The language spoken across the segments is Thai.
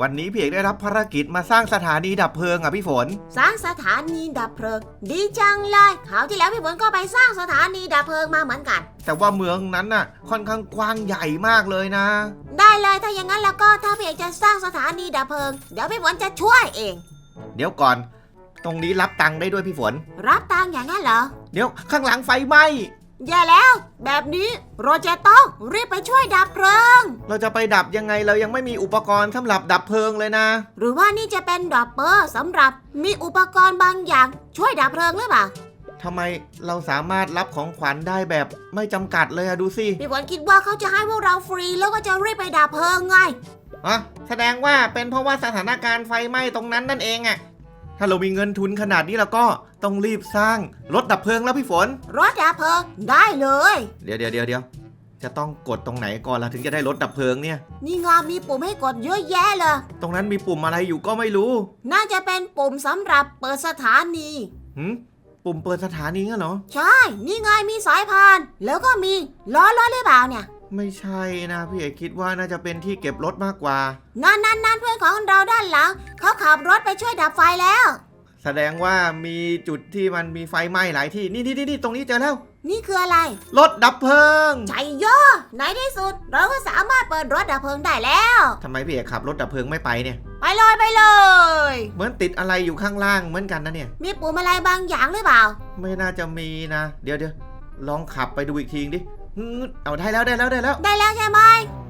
วันนี้พี่เอกได้รับภารกิจมาสร้างสถานีดับเพลิงอะพี่ฝน สร้างสถานีดับเพลิง ดีจังเลยคราวที่แล้วพี่ฝนก็ไปสร้างสถานีดับเพลิงมาเหมือนกัน แต่ว่าเมืองนั้นน่ะ ค่อนข้างกว้างใหญ่มากเลยนะ ได้เลยถ้าอย่างนั้นแล้วก็ถ้าพี่เอกจะสร้างสถานีดับเพลิง เดี๋ยวพี่ฝนจะช่วยเอง เดี๋ยวก่อน ตรงนี้รับตังค์ได้ด้วยพี่ฝน รับตังค์อย่างนั้นเหรอ เดี๋ยวข้างหลังไฟไหม้ อย่าแล้ว แบบนี้เราจะต้องรีบไปช่วยดับเพลิง เราจะไปดับยังไงเรายังไม่มีอุปกรณ์สำหรับดับเพลิงเลยนะ หรือว่านี่จะเป็นดับเปอร์สำหรับมีอุปกรณ์บางอย่างช่วยดับเพลิงหรือเปล่าทำไมเราสามารถรับของขวัญได้แบบไม่จำกัดเลยอะดูสิพี่ฝนคิดว่าเขาจะให้พวกเราฟรีแล้วก็จะรีบไปดับเพลิงไงอะแสดงว่าเป็นเพราะว่าสถานการณ์ไฟไหม้ตรงนั้นนั่นเองอะ ถ้าเรามีเงินทุนขนาดนี้แล้วก็ต้องรีบสร้างรถดับเพลิงแล้วพี่ฝน รถดับเพลิงได้เลย เดี๋ยวเดี๋ยวเดี๋ยวเดี๋ยวจะต้องกดตรงไหนก่อนล่ะถึงจะได้รถดับเพลิงเนี่ย นี่งามีปุ่มให้กดเยอะแยะเลย ตรงนั้นมีปุ่มอะไรอยู่ก็ไม่รู้น่าจะเป็นปุ่มสำหรับเปิดสถานีหืมปุ่มเปิดสถานีงั้นเหรอ ใช่ นี่ไงมีสายพาน แล้วก็มีล้อรถหรือเปล่าเนี่ย ไม่ใช่นะพี่เอกคิดว่าน่าจะเป็นที่เก็บรถมากกว่า นั่นนั่นนั่นเพื่อนของเราด้านหลัง เขาขับรถไปช่วยดับไฟแล้ว แสดงว่ามีจุดที่มันมีไฟไหม้หลายที่นี่นี่นี่นี่ตรงนี้เจอแล้ว นี่คืออะไร รถดับเพลิงใจโยในที่สุด เราก็สามารถเปิดรถดับเพลิงได้แล้ว ทำไมพี่เอกขับรถดับเพลิงไม่ไปเนี่ย ไปเลยไปเลย เหมือนติดอะไรอยู่ข้างล่างเหมือนกันนะเนี่ย มีปุ่มอะไรบางอย่างหรือเปล่า ไม่น่าจะมีนะ เดี๋ยวเดี๋ยวลองขับไปดูอีกทีดิฮึด เอาได้แล้วได้แล้วได้แล้ว ได้แล้วใช่ไหม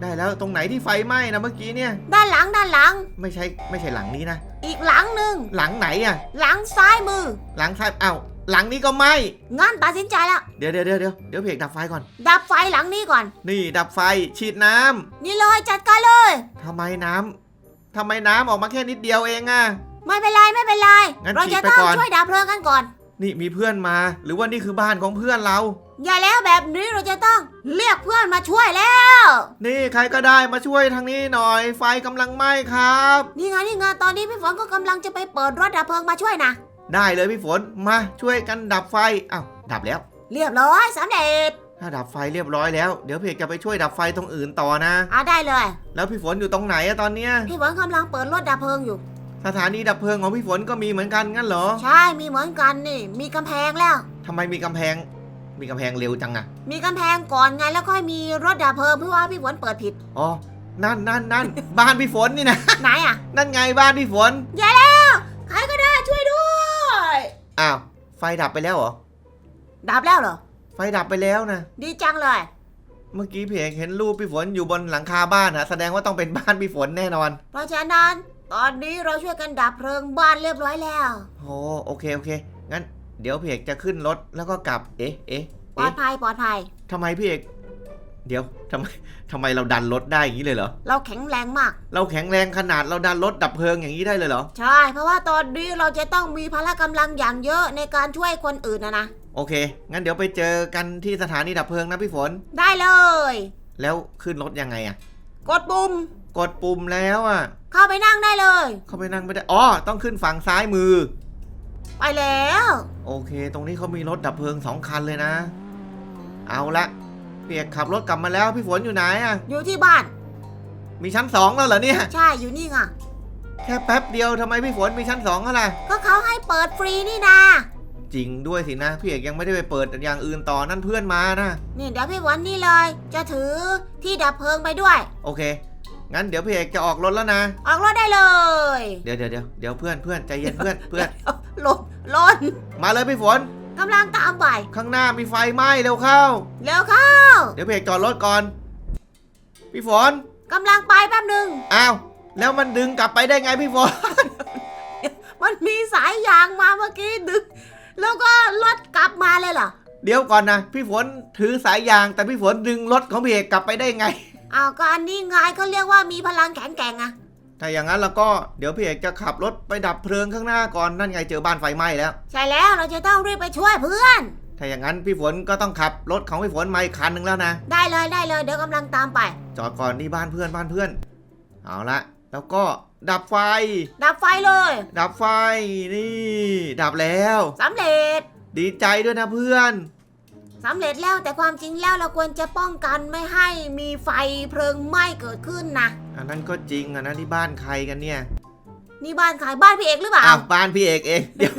ได้แล้วตรงไหนที่ไฟไหม้นะเมื่อกี้เนี่ย ด้านหลังด้านหลัง ไม่ใช่ไม่ใช่หลังนี้นะ อีกหลังหนึ่งหลังไหนอะหลังซ้ายมือ หลังซ้ายอ้าวหลังนี้ก็ไหม้งั้นตัดสินใจแล้วเดี๋ยวเดี๋ยวเดี๋ยวเดี๋ยวเดี๋ยวพี่เอกดับไฟก่อน ดับไฟหลังนี้ก่อน นี่ดับไฟฉีดน้ำนี่เลยจัดการเลยทำไมน้ำทำไมน้ำออกมาแค่นิดเดียวเองอะไม่เป็นไรไม่เป็นไรงั้นเราฉีจะดไปต้องก่อนช่วยดับเพลิงกันก่อน นี่มีเพื่อนมา หรือว่านี่คือบ้านของเพื่อนเรา อย่าแล้วแบบนี้เราจะต้องเรียกเพื่อนมาช่วยแล้ว นี่ใครก็ได้มาช่วยทางนี้หน่อย ไฟกำลังไหม้ครับ นี่ไงนี่ไงตอนนี้พี่ฝนก็กำลังจะไปเปิดรถดับเพลิงมาช่วยนะ ได้เลยพี่ฝนมาช่วยกันดับไฟอ้าวดับแล้ว เรียบร้อยสำเร็จถ้าดับไฟเรียบร้อยแล้ว เดี๋ยวพี่เอกจะไปช่วยดับไฟตรงอื่นต่อนะ เอาได้เลย แล้วพี่ฝนอยู่ตรงไหนอะตอนเนี้ยพี่ฝนกำลังเปิดรถดับเพลิงอยู่ สถานีดับเพลิงของพี่ฝนก็มีเหมือนกันงั้นเหรอ ใช่มีเหมือนกันนี่ มีกำแพงแล้วทำไมมีกำแพง มีกำแพงเร็วจังอะมีกำแพงก่อนไงแล้วค่อยมีรถดับเพลิงเพราะว่าพี่ฝนเปิดผิด อ๋อ นั่นนั่นนั่น บ้านพี่ฝนนี่นะ ไหนอะ นั่นไงบ้านพี่ฝน อย่าแล้วใครก็ได้ช่วยด้วยอ้าว ไฟดับไปแล้วเหรอ ดับแล้วเหรอ ไฟดับไปแล้วนะ ดีจังเลย เมื่อกี้พี่เอกเห็นรูปพี่ฝนอยู่บนหลังคาบ้านนะแสดงว่าต้องเป็นบ้านพี่ฝนแน่นอน เพราะฉะนั้น ตอนนี้เราช่วยกันดับเพลิงบ้านเรียบร้อยแล้ว โอ้โอเคโอเค งั้น เดี๋ยวพี่เอกจะขึ้นรถแล้วก็กลับ เอ๊ะเอ๊ะปลอเอ๊ะดภัยปลอดภัย ทำไมพี่เอกเดี๋ยวทำไมทำไมเราดันรถได้อย่างนี้เลยเหรอ เราแข็งแรงมาก เราแข็งแรงขนาดเราดันรถดับเพลิงอย่างนี้ได้เลยเหรอ ใช่ เพราะว่าตอนนี้เราจะต้องมีพละกำลังอย่างเยอะในการช่วยคนอื่นนะนะ โอเค งั้นเดี๋ยวไปเจอกันที่สถานีดับเพลิงนะพี่ฝน ได้เลย แล้วขึ้นรถยังไงอะกดปุ่ม กดปุ่มแล้วอะเข้าไปนั่งได้เลย เข้าไปนั่งไม่ได้ อ๋อ ต้องขึ้นฝั่งซ้ายมือ ไปแล้ว โอเค ตรงนี้เขามีรถดับเพลิงสองคันเลยนะ เอาละพี่เอกขับรถกลับมาแล้วพี่ฝนอยู่ไหนอะอยู่ที่บ้าน มีชั้นสองแล้วเหรอเนี่ย ใช่อยู่นี่ไงแค่แป๊บเดียวทำไมพี่ฝนมีชั้นสองอะไรก็เขาให้เปิดฟรีนี่นาจริงด้วยสินะพี่เอกยังไม่ได้ไปเปิดอย่างอื่นต่อนั่นเพื่อนมานะนี่เดี๋ยวพี่วันนี่เลย จะถือที่ดับเพลิงไปด้วย โอเค งั้นเดี๋ยวพี่เอกจะออกรถแล้วนะ ออกรถได้เลย เดี๋ยวเดี๋ยวเดี๋ยวเดี๋ยวเพื่อนเพื่อนใจเย็นเพื่อนเพื่อน หล่นหล่นมาเลยพี่ฝนกำลังตามไป ข้างหน้ามีไฟไหม้เร็วเข้า เร็วเข้าเดี๋ยวพี่เอกจอดรถก่อน พี่ฝนกำลังไปแป๊บหนึ่งอ้าวแล้วมันดึงกลับไปได้ไงพี่ฝน มันมีสายยางมาเมื่อกี้ดึงแล้วก็รถกลับมาเลยเหรอเดี๋ยวก่อนนะพี่ฝนถือสายยางแต่พี่ฝนดึงรถของพี่เอกกลับไปได้ไง อ้าวก็อันนี้ไงเขาเรียกว่ามีพลังแข็งแกร่งอะ ถ้าอย่างนั้นแล้วก็เดี๋ยวพี่เอกจะขับรถไปดับเพลิงข้างหน้าก่อนนั่นไงเจอบ้านไฟไหม้แล้ว ใช่แล้วเราจะต้องรีบไปช่วยเพื่อน ถ้าอย่างนั้นพี่ฝนก็ต้องขับรถของพี่ฝนมาอีกคันหนึ่งแล้วนะ ได้เลยได้เลยเดี๋ยวกำลังตามไป จอดก่อนนี่บ้านเพื่อนบ้านเพื่อน เอาละแล้วก็ดับไฟ ดับไฟเลย ดับไฟนี่ ดับแล้วสำเร็จ ดีใจด้วยนะเพื่อนสำเร็จแล้วแต่ความจริงแล้วเราควรจะป้องกันไม่ให้มีไฟเพลิงไหม้เกิดขึ้นนะ อันนั้นก็จริงอะนะที่บ้านใครกันเนี่ยนี่บ้านขายบ้านพี่เอกหรือเปล่าอ้าวบ้านพี่เอกเองเดี๋ยว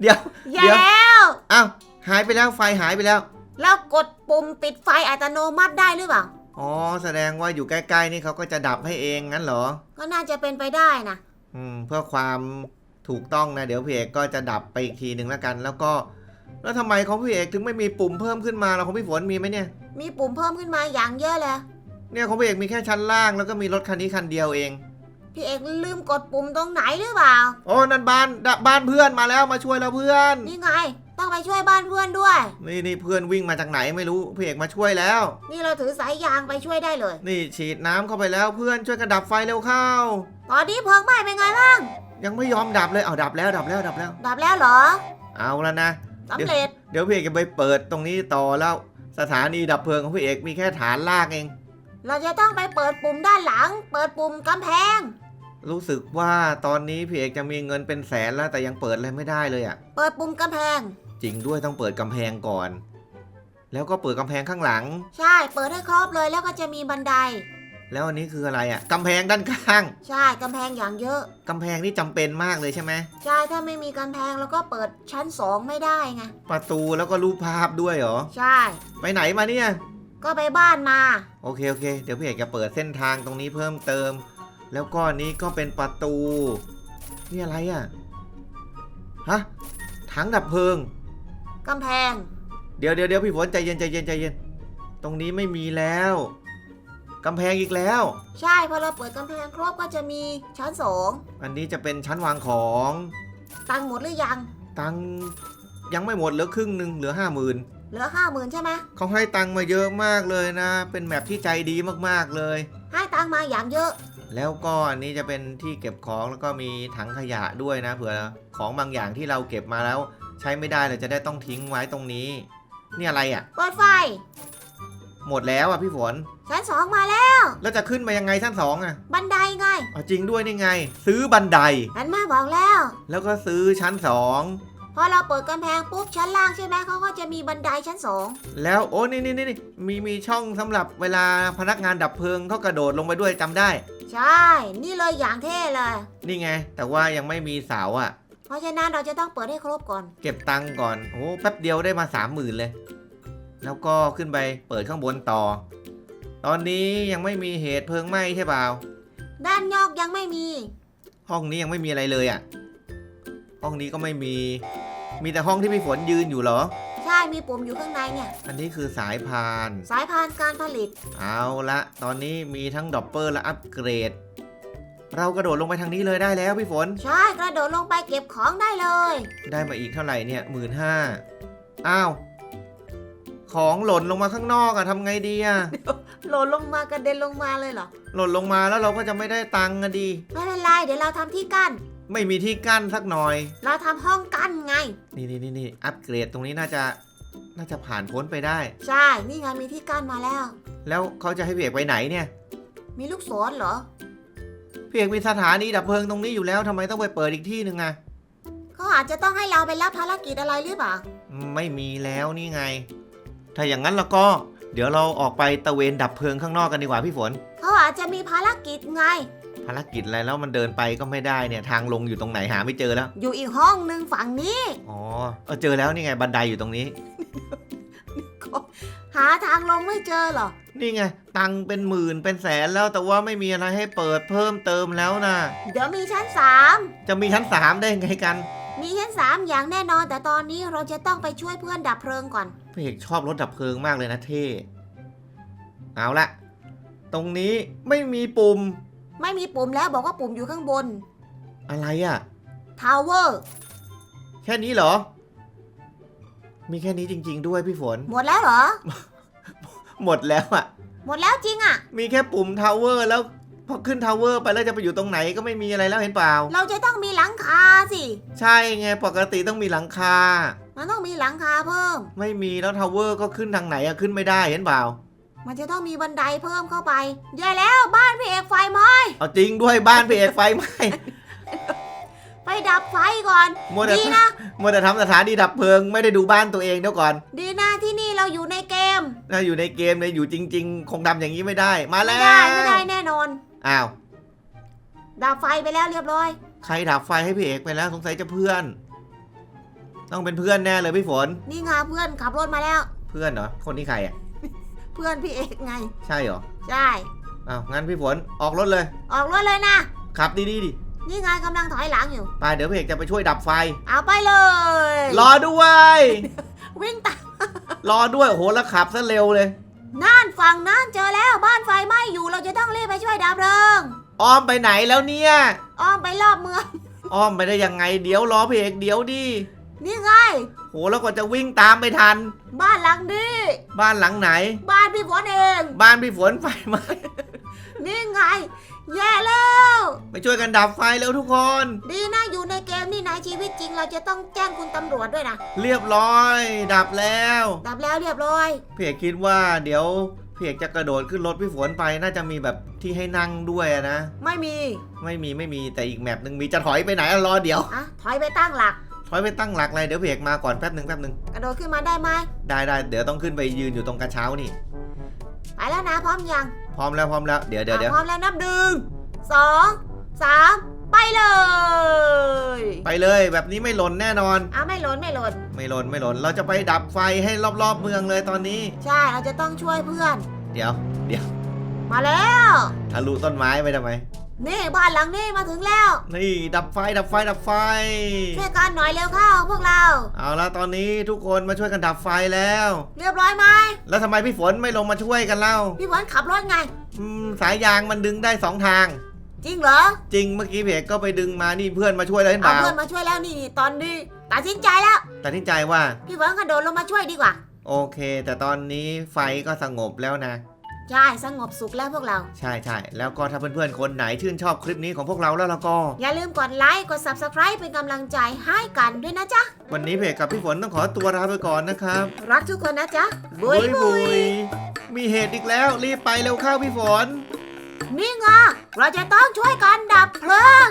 เดี๋ยวแย่เดี๋ยวแล้วอ้าวหายไปแล้วไฟหายไปแล้ว แล้วกดปุ่มปิดไฟอัตโนมัติได้หรือเปล่าอ๋อแสดงว่าอยู่ใกล้ๆนี่เขาก็จะดับให้เองงั้นเหรอ ก็น่าจะเป็นไปได้นะอืมเพื่อความถูกต้องนะ เดี๋ยวพี่เอกก็จะดับไปอีกทีหนึ่งแล้วกัน แล้วก็ แล้วทำไมของพี่เอกถึงไม่มีปุ่มเพิ่มขึ้นมาเราของพี่ฝนมีไหมเนี่ย มีปุ่มเพิ่มขึ้นมาอย่างเยอะเลย เนี่ยของพี่เอกมีแค่ชั้นล่างแล้วก็มีรถคันนี้คันเดียวเอง พี่เอกลืมกดปุ่มตรงไหนหรือเปล่า โอ้นั่นบ้านดบ้านเพื่อนมาแล้วมาช่วยเราเพื่อน นี่ไง ต้องไปช่วยบ้านเพื่อนด้วย นี่นี่เพื่อนวิ่งมาจากไหนไม่รู้พี่เอกมาช่วยแล้ว นี่เราถือสายยางไปช่วยได้เลย นี่ฉีดน้ำเข้าไปแล้วเพื่อนช่วยกันดับไฟเร็วเข้า ตอนนี้เพลิงไหม้เป็นไงบ้าง ยังไม่ยอมดับเลยเอาดับแล้วดับแล้วดับแล้ว ดับแล้วเหรอเอาแล้วนะ สำเร็จ เดี๋ยวพี่เอกจะไปเปิดตรงนี้ต่อแล้ว สถานีดับเพลิงของพี่เอกมีแค่ฐานลากเอง เราจะต้องไปเปิดปุ่มด้านหลัง เปิดปุ่มกำแพง รู้สึกว่าตอนนี้พี่เอกจะมีเงินเป็นแสนแล้วแต่ยังเปิดอะไรไม่ได้เลยอะ่ะ เปิดปุ่มกำแพง จริงด้วยต้องเปิดกำแพงก่อน แล้วก็เปิดกำแพงข้างหลัง ใช่ เปิดให้ครบเลยแล้วก็จะมีบันได แล้วอันนี้คืออะไรอะ่ะกำแพงด้านข้างใช่กำแพงอย่างเยอะ กำแพงนี่จำเป็นมากเลยใช่ไหมใช่ถ้าไม่มีกำแพงแล้วก็เปิดชั้นสองไม่ได้ไงประตูแล้วก็รูปภาพด้วยเหรอใช่ ไปไหนมาเนี่ย ก็ไปบ้านมา โอเคโอเค เดี๋ยวพี่เอกจะเปิดเส้นทางตรงนี้เพิ่มเติม แล้วก็อันนี้ก็เป็นประตู นี่อะไรอะ่ะ ฮะ ถังดับเพลิง กำแพง เดี๋ยวเดี๋ยวเดี๋ยวพี่ฝนใจเย็นใจเย็นใจเย็น ตรงนี้ไม่มีแล้ว กำแพงอีกแล้ว ใช่พอเราเปิดกำแพงครบก็จะมีชั้นสองอันนี้จะเป็นชั้นวางของ ตังค์หมดหรือยัง ตังค์ยังไม่หมดเหลือครึ่งหนึ่งเหลือห้าหมื่น เหลือห้าหมื่นใช่ไหมเขาให้ตังค์มาเยอะมากเลยนะ เป็นแมปที่ใจดีมากๆเลย ให้ตังค์มาอย่างเยอะ แล้วก็อันนี้จะเป็นที่เก็บของแล้วก็มีถังขยะด้วยนะ เผื่อของบางอย่างที่เราเก็บมาแล้ว ใช้ไม่ได้เราจะได้ต้องทิ้งไว้ตรงนี้ นี่อะไรอะ่ะ เปิดไฟ หมดแล้วอะพี่ฝน ชั้นสองมาแล้ว แล้วจะขึ้นมายังไงชั้นสองอะบันไดไงอ๋อจริงด้วยนี่ไง ซื้อบันได ฉันมาบอกแล้ว แล้วก็ซื้อชั้นสอง พอเราเปิดกำแพงปุ๊บชั้นล่างใช่ไหมเขาก็จะมีบันไดชั้นสองแล้วโอ้นี่นี่นี่มีมีช่องสำหรับเวลาพนักงานดับเพลิงเขากระโดดลงไปด้วยจำได้ ใช่ นี่เลยอย่างเท่เลย นี่ไง แต่ว่ายังไม่มีเสาอะ เพราะฉะนั้นเราจะต้องเปิดให้ครบก่อน เก็บตังค์ก่อนโอ้แป๊บเดียวได้มาสามหมื่นเลย แล้วก็ขึ้นไปเปิดข้างบนต่อ ตอนนี้ยังไม่มีเหตุเพลิงไหม้ใช่เปล่าด้านนอกยังไม่มี ห้องนี้ยังไม่มีอะไรเลยอะ ห้องนี้ก็ไม่มี มีแต่ห้องที่พี่ฝนยืนอยู่เหรอ ใช่มีปุ่มอยู่ข้างในเนี่ย อันนี้คือสายพาน สายพานการผลิต เอาละตอนนี้มีทั้งดอปเปอร์และอัปเกรด เรากระโดดลงไปทางนี้เลยได้แล้วพี่ฝน ใช่กระโดดลงไปเก็บของได้เลย ได้มาอีกเท่าไหร่เนี่ยหมื่นห้าอ้าว ของหล่นลงมาข้างนอกอะทำไงดีอะโหล่นลงมากระเด็นลงมาเลยเหรอ หล่นลงมาแล้วเราก็จะไม่ได้ตังค์อะดี ไม่เป็นไรเดี๋ยวเราทำที่กั้น ไม่มีที่กั้นสักหน่อย เราทำห้องกั้นไง นี่นี่นี่นี่อัปเกรดตรงนี้น่าจะน่าจะผ่านพ้นไปได้ ใช่ นี่ไงมีที่กั้นมาแล้ว แล้วเขาจะให้พี่เอกไปไหนเนี่ยมีลูกศรเหรอ พี่เอกมีสถานีดับเพลิงตรงนี้อยู่แล้วทำไมต้องไปเปิดอีกที่หนึ่งอะเขาอาจจะต้องให้เราไปรับภารกิจอะไรหรือเปล่า ไม่มีแล้วนี่ไง ถ้าอย่างนั้นแล้วก็ เดี๋ยวเราออกไปตะเวนดับเพลิงข้างนอกกันดีกว่าพี่ฝน เขาอาจจะมีภารกิจไง ภารกิจอะไรแล้วมันเดินไปก็ไม่ได้เนี่ยทางลงอยู่ตรงไหนหาไม่เจอแล้ว อยู่อีกห้องหนึ่งฝั่งนี้ อ๋อเออเจอแล้วนี่ไงบันไดอยู่ตรงนี้ หาทางลงไม่เจอเหรอ นี่ไงตังค์เป็นหมื่นเป็นแสนแล้วแต่ว่าไม่มีอะไรให้เปิดเพิ่มเติมแล้วนะเดี๋ยวมีชั้นสามจะมีชั้นสามได้ไงกันมีชั้นสามอย่างแน่นอน แต่ตอนนี้เราจะต้องไปช่วยเพื่อนดับเพลิงก่อนพี่เอกชอบรถดับเพลิงมากเลยนะเท่เอาละตรงนี้ไม่มีปุ่ม ไม่มีปุ่มแล้วบอกว่าปุ่มอยู่ข้างบน อะไรอะ่ะ ทาวเวอร์ แค่นี้เหรอ มีแค่นี้จริง ๆ ด้วยพี่ฝน หมดแล้วเหรอ หมดแล้วอะ่ะ หมดแล้วจริงอะ่ะ มีแค่ปุ่มทาวเวอร์แล้วพอขึ้นทาวเวอร์ไปแล้วจะไปอยู่ตรงไหนก็ไม่มีอะไรแล้วเห็นเปล่า เราจะต้องมีหลังคาสิ ใช่ไงปกติต้องมีหลังคา มันต้องมีหลังคาเพิ่ม ไม่มีแล้วทาวเวอร์ก็ขึ้นทางไหนอะขึ้นไม่ได้เห็นเปล่า มันจะต้องมีบันไดเพิ่มเข้าไปแย่แล้วบ้านพี่เอกไฟไหม้เอาจริงด้วยบ้านพี่เอกไฟไหม้ ไปดับไฟก่อน มัวแต่ ดีนะ มัวแต่ทำสถานีดับเพลิงไม่ได้ดูบ้านตัวเองเดี๋ยวก่อนดีนะที่นี่เราอยู่ในเกม ถ้าอยู่ในเกมเลยอยู่จริง ๆ คงทำอย่างนี้ไม่ได้มาไม่แล้วได้ไม่ได้แน่นอน อ้าวดับไฟไปแล้วเรียบร้อย ใครดับไฟให้พี่เอกไปแล้วสงสัยจะเพื่อน ต้องเป็นเพื่อนแน่เลยพี่ฝน นี่ไงเพื่อนขับรถมาแล้ว เพื่อนเหรอคนที่ใครอะ เพื่อนพี่เอกไง ใช่เหรอใช่ อ้าวงั้นพี่ฝนออกรถเลย ออกรถเลยนะ ขับดีๆดินี่ไงกำลังถอยหลังอยู่ ไปเดี๋ยวพี่เอกจะไปช่วยดับไฟ เอาไปเลย รอด้วย วิ่งตามรอด้วยโอ้โหแล้วขับซะเร็วเลย น่านฝั่งน่านเจอแล้วบ้านไฟไหม้อยู่เราจะต้องรีบไปช่วยดับเพลิงอ้อมไปไหนแล้วเนี่ยอ้อมไปรอบเมืองอ้อมไปได้ยังไงเดี๋ยวรอพี่เอกเดี๋ยวดินี่ไง โหแล้วก็จะวิ่งตามไปทัน บ้านหลังนี้ บ้านหลังไหน บ้านพี่ฝนเอง บ้านพี่ฝนไฟไหมนี่ไง แย่แล้ว ไปช่วยกันดับไฟเร็วทุกคน ดีนะอยู่ในเกมนี่ในชีวิตจริง เราจะต้องแจ้งคุณตำรวจด้วยนะ เรียบร้อย ดับแล้ว ดับแล้วเรียบร้อยพี่เอกคิดว่าเดี๋ยวพี่เอกจะกระโดดขึ้นรถพี่ฝนไปน่าจะมีแบบที่ให้นั่งด้วยอะนะ ไม่มี ไม่มีไม่มีแต่อีกแมปหนึ่งมีจะถอยไปไหนอะรอเดี๋ยว อะ ถอยไปตั้งหลัก ถอยไปตั้งหลักเลยเดี๋ยวพี่เอกมาก่อนแป๊บหนึ่งแป๊บหนึ่งกระโดดขึ้นมาได้ไหมได้ได้เดี๋ยวต้องขึ้นไปยืนอยู่ตรงกระเช้านี่ ไปแล้วนะพร้อมยังพร้อมแล้วพร้อมแล้วเดี๋ยวเดี๋ยวอะเดี๋ยวพร้อมแล้วนับหนึ่งสองสามไปเลย ไปเลยแบบนี้ไม่หล่นแน่นอนอะไม่หล่นไม่หล่นไม่หล่นไม่หล่นเราจะไปดับไฟให้รอบๆเมืองเลยตอนนี้ ใช่เราจะต้องช่วยเพื่อน เดี๋ยวเดี๋ยวมาแล้วทะลุต้นไม้ไปทำไม นี่บ้านหลังนี้มาถึงแล้วนี่ดับไฟดับไฟดับไฟ ช่วยกันหน่อยเร็วเข้าพวกเรา เอาละตอนนี้ทุกคนมาช่วยกันดับไฟแล้ว เรียบร้อยไหมแล้วทำไมพี่ฝนไม่ลงมาช่วยกันเล่าพี่ฝนขับรถไง อืมสายยางมันดึงได้สองทาง จริงเหรอจริงเมื่อกี้เพจก็ไปดึงมานี่เพื่อนมาช่วยเลยเห็นเปเอาล่าเพื่อนมาช่วยแล้วนี่นี่ตอนนี้ตัดสินใจแล้วตัดสินใจว่า พี่ฝนกระโดดลงมาช่วยดีกว่า โอเค แต่ตอนนี้ไฟก็สงบแล้วนะ ใช่สงบสุขแล้วพวกเรา ใช่ใช่แล้วก็ถ้าเพื่อนๆ คนไหนชื่นชอบคลิปนี้ของพวกเราแล้วแล้วก็ อย่าลืมกดไลค์ กด subscribe เป็นกำลังใจให้กันด้วยนะจ๊ะ วันนี้เพจกับพี่ฝนต้องขอตัวลาไปก่อนนะครับ รักทุกคนนะจ๊ะบุยบุยมีเหตุอีกแล้วรีบไปเร็วเข้าพี่ฝน นี่ไงเราจะต้องช่วยกันดับเพลิง